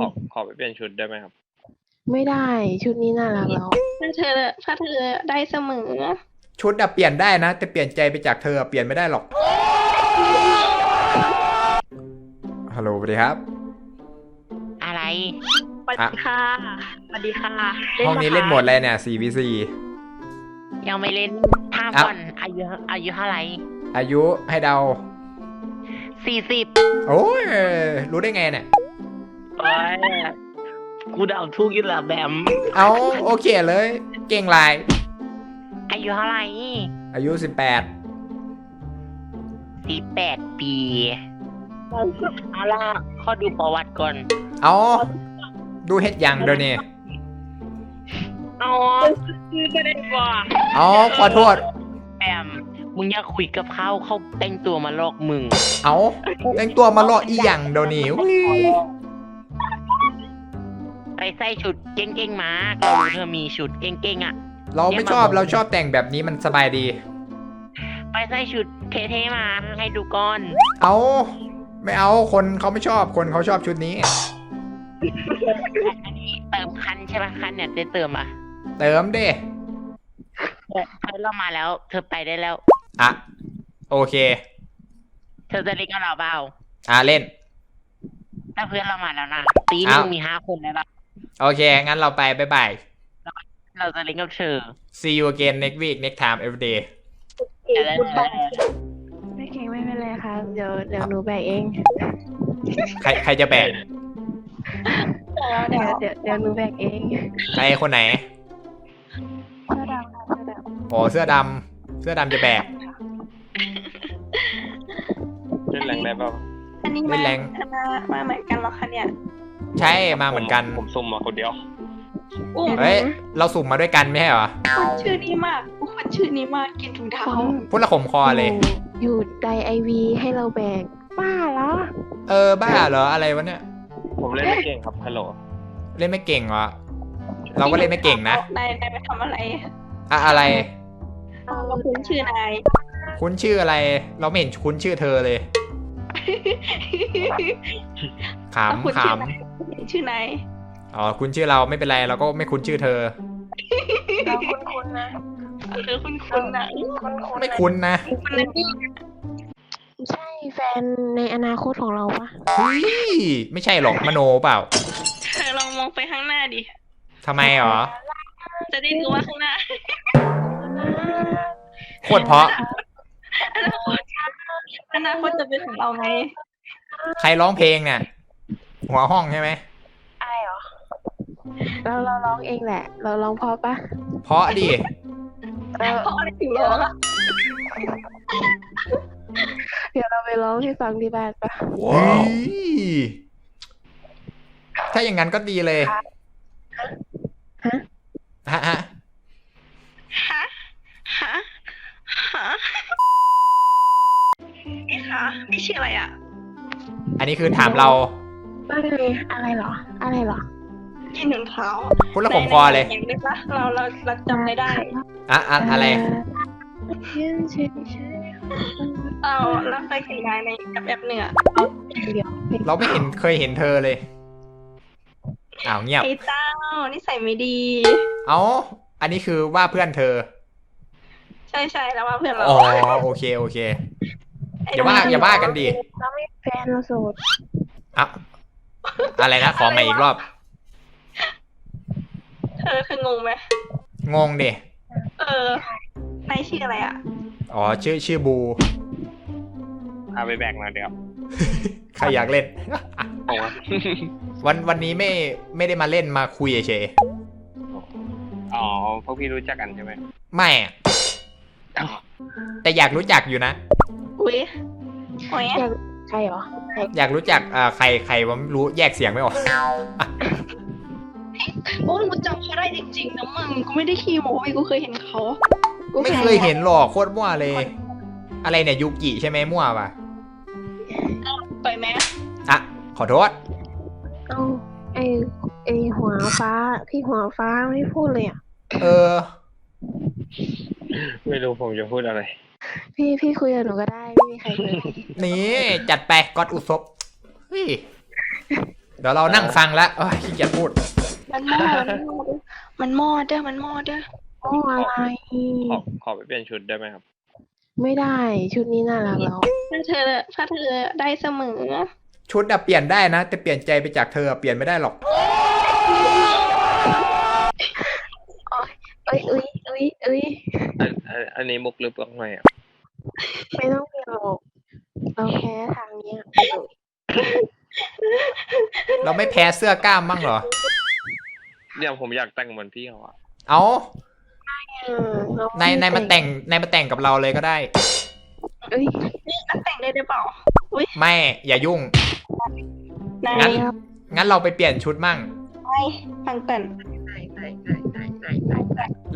ขอขอไปเปลี่ยนชุดได้ไหมครับ ไม่ได้ชุดนี้น่ารักแล้วถ้าเธอถ้าเธอได้เสมอชุดอะเปลี่ยนได้นะ แต่เปลี่ยนใจไปจากเธออะเปลี่ยนไม่ได้หรอกฮัลโหลสวัสดีครับ อะไรสวัสดีค่ะสวัสดีค่ะห้องนี้เล่นโหมดอะไรเนี่ย 4v4 ยังไม่เล่นภาพอะก่อนอายุอายุเท่าไหร่อายุให้เดาสี่สิบโอ้ยรู้ได้ไงเนี่ย โอ้ยกูเดาทุกอยี่ละแบม เอาโอเคเลย เก่งลาย อายุเท่าไหร่อายุ 18 สิบแปดปีเอาล่ะข้อดูประวัติก่อน เอาดูเฮ็ดยังเดี๋ยวนี้เอาคือประเด็นว่าเอาขอโทษ แบม มึงอยากคุยกับเขาเขาแต่งตัวมาลอกมึง เอาแต่งตัวมาล่ออีหยังเดี๋ยวนี้อุ๊ย ไปใส่ชุดเก่งๆมาเรารู้เธอมีชุดเก่งๆอะ เราไม่ชอบเราชอบแต่งแบบนี้มันสบายดี ไปใส่ชุดเท่ๆมาให้ดูก่อน เอาไม่เอาคนเขาไม่ชอบคนเขาชอบชุดนี้ อันนี้เติมคันใช่ไหมคันเนี่ยจะเติมอะเติมเด้เธอเรามาแล้ว เธอไปได้แล้ว อะ โอเค เธอจะเล่นกับเราเปล่าอะเล่น ถ้าเพื่อนเรามาแล้วนะตีหนึงอ้าวมีห้าคนแล้วนะ โอเค งั้นเราไปบ๊ายบาย เราจะเล่นกับเธอ see you again next week next time every day แต่แล้วไม่เก่งไม่เป็นไรค่ะเดี๋ยวเดี๋ยวหนูแบกเองใครใครจะแบกเดี๋ยวเดี๋ยวเดี๋ยวหนูแบกเองใครคนไหน เสื้อดำค่ะเสื้อดโอ้เสื้อดำ เสื้อดำจะแบก เล่นแรงได้เปล่าอันนี้เล่มานแรงมามาเหมือนกันเหรอคะเนี่ย ใช่มาเหมือนกัน ผมซุ่มมาคนเดียวอุ้มเฮ้ย เราสุ่มมาด้วยกันไม่ใช่เหรอ คนชื่อนี้มากกูคนชื่อนี้มากกินถุงำเท้าพูดละขมคอเลย อยู่ไดไอวีให้เราแบกบ้าเหรอ เออ บ้าเหรอ อะไรวะเนี่ย ผมเล่นไม่เก่งครับ ฮัลโหล เล่นไม่เก่งเหรอ เราก็เล่นไม่เก่งนะ นาย นายไปทำอะไร อะอะไร เราคุ้นชื่อนาย คุ้นชื่ออะไร เราไม่เห็นคุ้นชื่อเธอเลยขเราคุ้นำขชื่อนายเห็น ชื่อนายำอ๋อคุ้นชื่อเราไม่เป็นไรเราก็ไม่คุ้นชื่อเธอ เราคุ้นๆนะเออคุ้นคุ้นๆนะไม่คุ้นนะคนนั้นนี่ใช่แฟนในอนาคตของเราปะเฮ้ยไม่ใช่หรอกมโนเปล่าเธอลองมองไปข้างหน้าดิ ทำไมหรอจะได้รู้ว่าข้างหน้าโคตรเพราะ อนาคตจะเป็นของเราไง ใครร้องเพลงเนี่ยหัวห้องใช่ไหม อะไรเหรอ เราเราร้องเองแหละ เราร้องเพอปะเพราะดิเออเพราะอะไรถึงร้องอะเดี๋ยวเราไปร้องให้ฟังที่บ้านปะเฮ้ยถ้าอย่างนั้นก็ดีเลยฮะฮะฮะฮะฮะฮะนี่ค่ะนี่ชื่ออะไรอะ อันนี้คือถามเรา อะไรอะไรเหรอ อะไรเหรอกินถุงเท้าพูดและขมคอเลยไหนๆๆได้ปะเราเราเราจำไม่ได้อะอะอะไรชื่อชื่อชื่อเอาแล้วเคยเห็นนายในแอปแอปหนึ่งอะเดี๋ยวเพลงเราไม่เห็นเคยเห็นเธอเลยอ้าวเงียบไอ้เจ้านิสัยไม่ดี เอ้าอันนี้คือว่าเพื่อนเธอ ใช่ใช่แล้วว่าเพื่อนเราอ๋อโอเคโอเคอย่าว่าอย่าว่ากันดิเราไม่แฟนเราโสดอะ อะไรนะ ขอมาอีกรอบ เธอเธองงไหมงงดิ เออนายชื่ออะไรอะ อ๋อ ชื่อชื่อบูพาไปแบกหน่อยเดียวใครอยากเล่นผมว่าวันวันนี้ไม่ไม่ได้มาเล่นมาคุยเฉยอ๋อพวกพี่รู้จักกันใช่ไหมๆไม่อะแต่อยากรู้จักอยู่นะ อุ้ยโอ้ยอยากใครเหรอ อยากรู้จักอ่าใครใครว่าไม่รู้แยกเสียงไม่ออก โอ้ยกูจำเขาได้จริงๆนะมึงกูไม่ได้ขี้โม้ไอ้กูเคยเห็นเขากูไม่เคยเห็นหรอกโคตรมั่วเลย อะไรเนี่ยยูกิใช่ไหมมั่วป่ะไปไหมอะขอโทษเอ้าไอไอหัวฟ้า พี่หัวฟ้าไม่พูดเลยอะ เออ ไม่รู้ผมจะพูดอะไร พี่พี่คุยกับหนูก็ได้ไม่มีใครคุยนี่จัดไปก๊อตอุศบเฮ้ยเดี๋ยวเรานั่งฟังแล้วเอ้ยขี้เกียจพูด มันมอดมันมอดเด้อมันมอดเด้อโอ้อะไรขอขอไปเปลี่ยนชุดได้ไหมครับ ไม่ได้ชุดนี้น่ารักแล้วถ้าเธอถ้าเธอได้เสมอชุดอะเปลี่ยนได้นะแต่เปลี่ยนใจไปจากเธออะเปลี่ยนไม่ได้หรอกเอ้ยเอ้ยเอ้ยเอ้ยอันอันอันนี้มุกหรือเปล่าไงอะ ไม่ต้องเปลี่ยนหรอกเราแพ้ทางเนี้ยเราไม่แพ้เสื้อกล้ามบ้างเหรอ เนี่ยผมอยากแต่งเหมือนพี่เขาอะเอาเออเรานายนายมาแต่งนายมาแต่งกับเราเลยก็ได้ เอ้ยนักแต่งได้หรือเปล่าไม่อย่ายุ่ง นายงั้น งั้นเราไปเปลี่ยนชุดมั่งนายฟังก่อน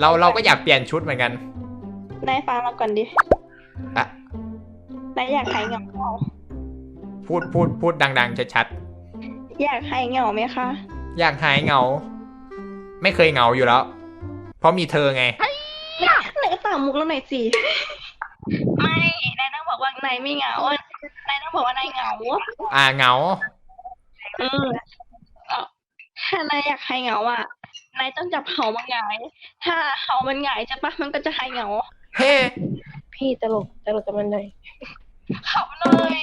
เราเราก็อยากเปลี่ยนชุดเหมือนกัน นายฟังเราก่อนดิ อะนายอยากหายเหงาเปล่าพูดพูดพูดดังๆชัดอยากหายเหงาไหมคะๆอยากหายเหงา ไม่เคยเหงาอยู่แล้ว เพราะมีเธอไงนายก็ตามมุกแล้วหน่อยสิไม่นายต้องบอกว่านายไม่เหงานายต้องบอกว่านายเหงา อ่าเหงาอืมเอาถ้านายอยากหายเหงาอะนายต้องจับเขามาหงาย ถ้าเขามันหงายใช่ปะมันก็จะหายเหงา เฮ้ พี่ตลกตลกกับมันหน่อยเขาหน่อย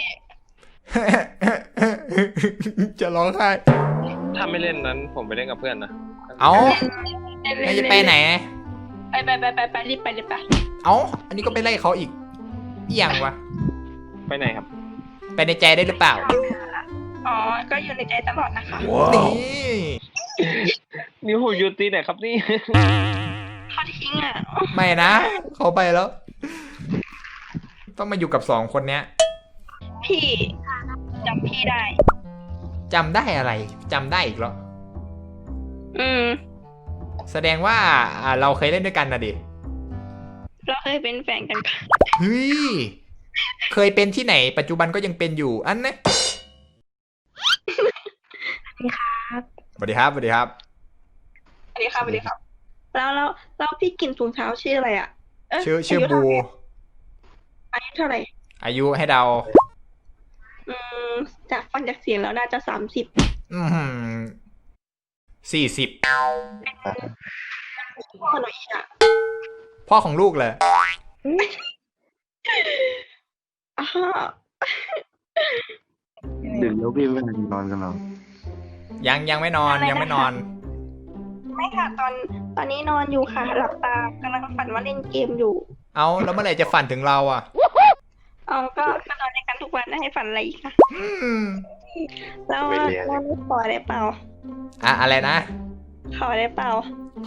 จะร้องไห้ถ้าไม่เล่นนั้นผมไปเล่นกับเพื่อนนะ เอานายจะไปไหน ไปไปไปไปไปรีบไปรีบไปเอาอันนี้ก็ไปไล่เขาอีกเอี่ยงวะ ไปไหนครับ ไปในใจได้หรือเปล่า อ๋อ ก็อยู่ในใจตลอดนะคะ นี่นี่ผมอยู่ตีไหนครับนี่เขาทิ้งอะ ไม่นะ เขาไปแล้ว ต้องมาอยู่กับสองคนเนี้ยพี่จำพี่ได้ จำได้อะไรจำได้อีกเหรอ อืม แสดงว่าอ่าเราเคยเล่นด้วยกันนะดิ เราเคยเป็นแฟนกันปะเฮ้ย เคยเป็นที่ไหน ปัจจุบันก็ยังเป็นอยู่อันนะสวัสดีครับสวัสดีครับ สวัสดีครับสวัสดีครับ แล้วแล้วแล้วพี่กินถุงเท้าชื่ออะไรอะเยชื่อชื่ออายุบู เท่าไหร่ อายุเท่าไหร่ อายุให้เดา อืมจากฟังจากเสียงแล้วน่าจะสามสิบอืมสี่สิบพ่อหน่อยอะพ่อของลูกเลยอ้าดึกแล้วพี่ไม่ได้นอนกันหรอยังยังไม่นอนยังไม่นอน ไม่ค่ะ ตอนตอนนี้นอนอยู่ค่ะ หลับตากำลังฝันว่าเล่นเกมอยู่ เอาแล้วเมื่อไหร่จะฝันถึงเราอะ เอาก็ก็นอนในกันทุกวันนะให้ฝันอะไรอีกค่ะอืมแล้วไม่เรียน แล้วนี่ขออะไรเปล่าอะอะไรนะ ขออะไรเปล่า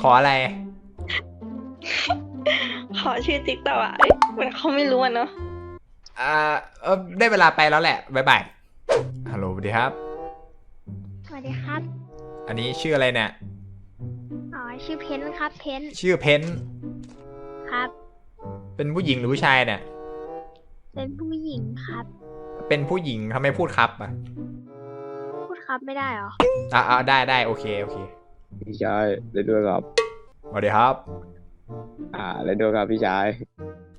ขออะไร ขอชื่อติ๊กต็อกอะเอ้ยเหมือนเขาไม่รู้อะเนาะอ่าเออได้เวลาไปแล้วแหละบ๊ายบายฮัลโหลสวัสดีครับ สวัสดีครับ อันนี้ชื่ออะไรเนี่ย อ๋อ ชื่อเพนครับ เพนชื่อเพนครับ เป็นผู้หญิงหรือผู้ชายเนี่ย เป็นผู้หญิงครับ เป็นผู้หญิงทำไมพูดครับอะพูดครับไม่ได้เหรออ่าอ่าได้ได้โอเคโอเคพี่ชายเล่นด้วยครับสวัสดีครับ อ่าเล่นด้วยครับพี่ชาย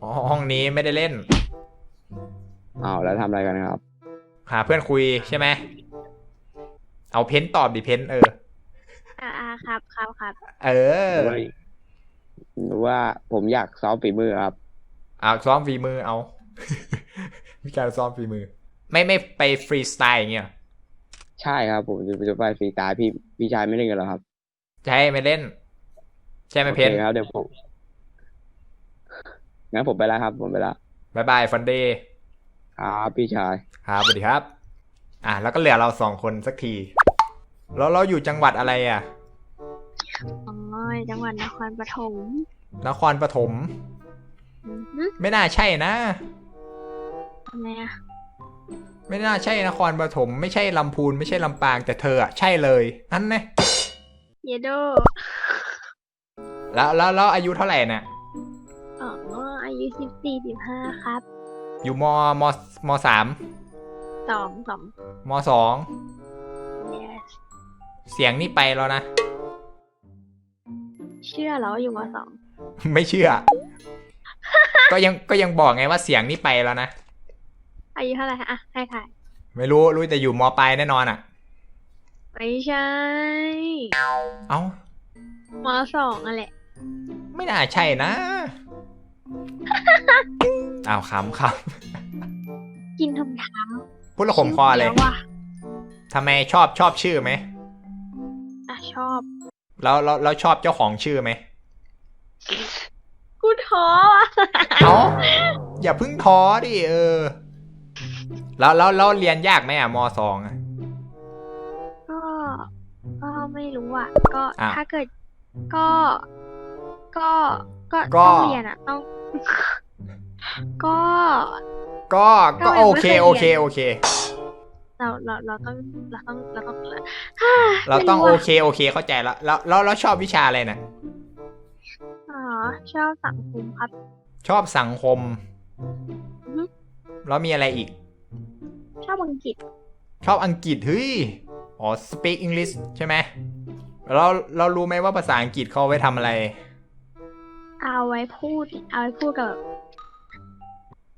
อ๋อห้องนี้ไม่ได้เล่นอ้าวแล้วทำอะไรกันครับหาเพื่อนคุยใช่ไหมเอาเพนตอบดิเพนเอออ่าอ่าครับครับครับเออหรือว่าผมอยากซ้อมฝีมือครับเอาซ้อมฝีมือเอา มีการซ้อมฝีมือ ไม่ไม่ไปฟรีสไตล์อย่างเงี้ยใช่ครับผมจะจะไปฟรีสไตล์พี่พี่ชายไม่เล่นกันเหรอครับจะให้ไม่เล่น ใช่ไหมโอเพเคนครับเดี๋ยวผมงั้นผมไปแล้วครับ ผมไปแล้วบายบายฟันเดย์ครับพี่ชายครับสวัสดีครับ อะแล้วก็เหลือเราสองคนสักทีแล้วเราอยู่จังหวัดอะไรอะอ๋อจังหวัดนครปฐมนครปฐมอือฮึไม่น่าใช่นะทำไมอะไม่น่าใช่นครปฐมไม่ใช่ลำพูนไม่ใช่ลำปางแต่เธออะใช่เลยนั่นไงเยโดแล้วแล้วแล้วอายุเท่าไหร่เนี่ยอ๋ออายุสิบสี่สิบห้าครับ อยู่มมมสามสองสองมสอง yes เสียงนี่ไปแล้วนะ เชื่อเหรอว่าอยู่มสอง ไม่เชื่อ ก็ยังก็ยังบอกไงว่าเสียงนี่ไปแล้วนะ อายุเท่าไหร่คะอะให้ถ่ายไม่รู้รู้แต่อยู่มปลายแน่นอนอะ ไม่ใช่เอ้ามสองอะแหละ ไม่น่าใช่นะอ้าวขำขกินทำเท้าำพูดและขมคอเลยชื่ว่ะทำไมชอบชอบชื่อไหมอะชอบ แล้วแล้วแล้วชอบเจ้าของชื่อไหมกูท้ออะ เอ้าอย่าเพึ่งท้อดิเออ แล้วแล้วแล้วเรียนยากไหมอะมสองอะ ก็ก็ไม่รู้อะ ก็อะถ้าเกิดก็ ก็ก็ก็ ต้องเรียนอะ ต้อง ก็ ก็ก็ก็ยังโอไม่เคเคยเรียน โอเคโอเค เราเราเราต้องเราต้องเราต้องเราต้องไม่โอรู้ะเคโอเคเข้าใจแล้วแล้วแล้วแล้วชอบวิชาอะไรน่ะ อ๋อชอบสังคมครับ ชอบสังคม อือฮึ แล้วมีอะไรอีก ชอบอังกฤษ ชอบอังกฤษเฮ้ย อ๋อ speak English ใช่ไหมเราเรารู้ไหมว่าภาษาอังกฤษเขาเอาไว้ทำอะไร เอาไว้พูด เอาไว้พูดกับแบบ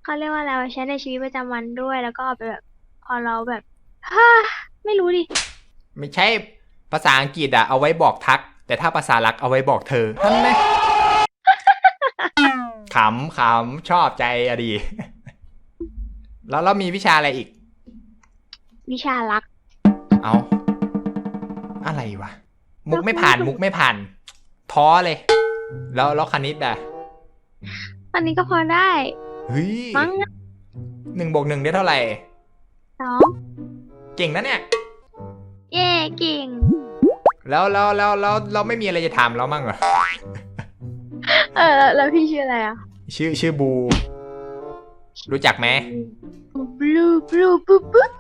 เขาเรียกว่าอะไรเอาไว้ใช้ในชีวิตประจำวันด้วย แล้วก็เอาไปแบบ พอเราแบบฮ่าไม่รู้ดิ ไม่ใช่ภาษาอังกฤษอะเอาไว้บอกทัก แต่ถ้าภาษารักเอาไว้บอกเธอท่านไหมขำขำชอบใจอะดี แล้วเรามีวิชาอะไรอีก วิชารัก เอา อะไรวะ มุกไม่ผ่าน มุกไม่ผ่าน ท้อเลย แล้วแล้วคณิตอะอันนี้ก็พอได้ เฮ้ยมั้งหนึ่งบวกหนึ่งได้เท่าไหร่สองเก่งนะเนี่ย เย่เก่ง แล้วแล้วแล้วแล้วเราไม่มีอะไรจะถามเรามั่งเหรอ เออ แล้วแล้วพี่ชื่ออะไรอะ ชื่อชื่อบู รู้จักไหมบลูบลูปุ๊บปุ๊บ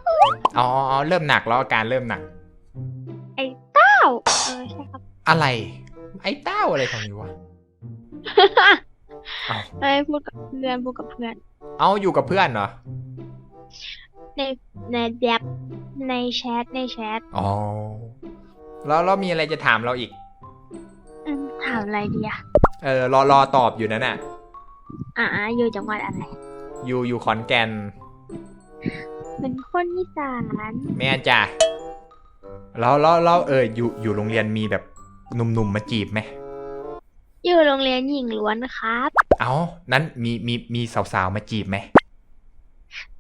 อ๋ออ๋อเริ่มหนักแล้วอาการเริ่มหนัก ไอ้เต้า เออใช่ครับอะไร ไอ้เต้าอะไรของนี้วะเอาเอ้ยพูดกับเพื่อนพูดกับเพื่อน เอาอยู่กับเพื่อนเหรอ ในในแดบในแชทในแชทอ๋อแล้วเรามีอะไรจะถามเราอีก อืมถามอะไรดีอะเออรอรอตอบอยู่นั่นน่ะ อ่าอยู่จังหวัดอะไร อยู่อยู่ขอนแก่น เป็นคนอีสานแม่นจ้ะแล้วแล้วแล้วเอออยู่อยู่โรงเรียนมีแบบหนุ่มๆมาจีบไหมอยู่โรงเรียนหญิงล้วนครับ เอานั้นมีมีมีสาวๆมาจีบไหม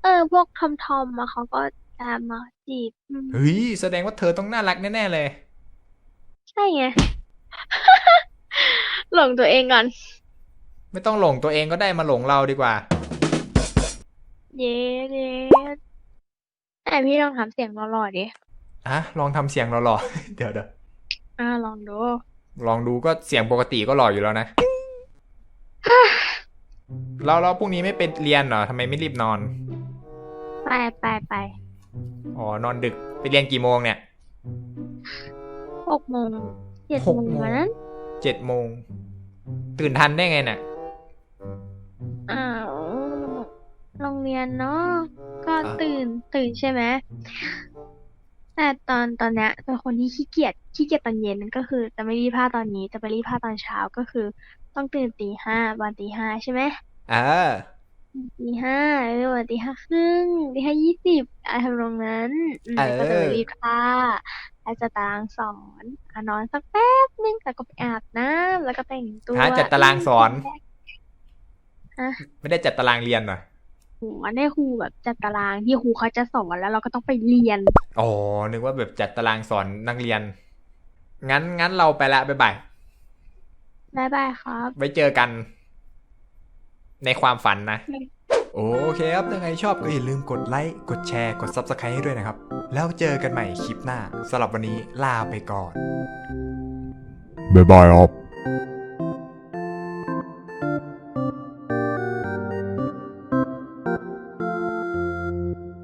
เออพวกทอมทอมมาเขาก็จะมาจีบอืมเฮ้ยแสดงว่าเธอต้องน่ารักแน่ๆเลย ใช่ไงหลงตัวเองก่อน ไม่ต้องหลงตัวเองก็ได้มาหลงเราดีกว่า เย้เย้ แต่พี่ลองทำเสียงหล่อๆดิอะลองทำเสียงหล่อๆเดี๋ยวเดี๋ยวอ่าลองดู ลองดูก็เสียงปกติก็หล่ออยู่แล้วนะแล้วแล้วพรุ่งนี้ไม่ไปเรียนเหรอทำไมไม่รีบนอน ไปไปไปอ๋อนอนดึกไปเรียนกี่โมงเนี่ยหกโมงเจ็ดหกโมงโมงวันนั้นเจ็ดโมง ตื่นทันได้ไงเนี่ยอ้าว โรงเรียนเนาะก็อ่า ตื่นตื่นใช่ไหมแต่ตอนตอนเนี้ยเป็นคนที่ขี้เกียจขี้เกียจตอนเย็นก็คือ จะไม่รีดผ้าตอนนี้จะไปรีดผ้าตอนเช้าก็คือ ต้องตื่นตีห้าวันตีห้าใช่ไหมเออตีห้าเออวันตีห้าครึ่งตีห้ายี่สิบอะไรทำนองนั้นอืมเออก็จะไปรีดผ้าแล้วจะตารางสอนอะนอนสักแป๊บนึงแล้วก็ไปอาบน้ำแล้วก็แต่งตัวหาจัดตารางสอน ฮะ ไม่ได้จัดตารางเรียนเหรอ หัวในครูแบบจัดตารางที่ครูเขาจะสอนแล้วเราก็ต้องไปเรียน อ๋อ นึกว่าแบบจัดตารางสอนนักเรียน งั้นงั้นเราไปละบ๊ายบายบ๊ายบายครับ ไว้เจอกันในความฝันนะไม่โอเคครับถ้าใครชอบก็อย่าลืมกดไลค์ กดแชร์ กด Subscribe ให้ด้วยนะครับ แล้วเจอกันใหม่คลิปหน้าสำหรับวันนี้ลาไปก่อนบ๊ายบายครับ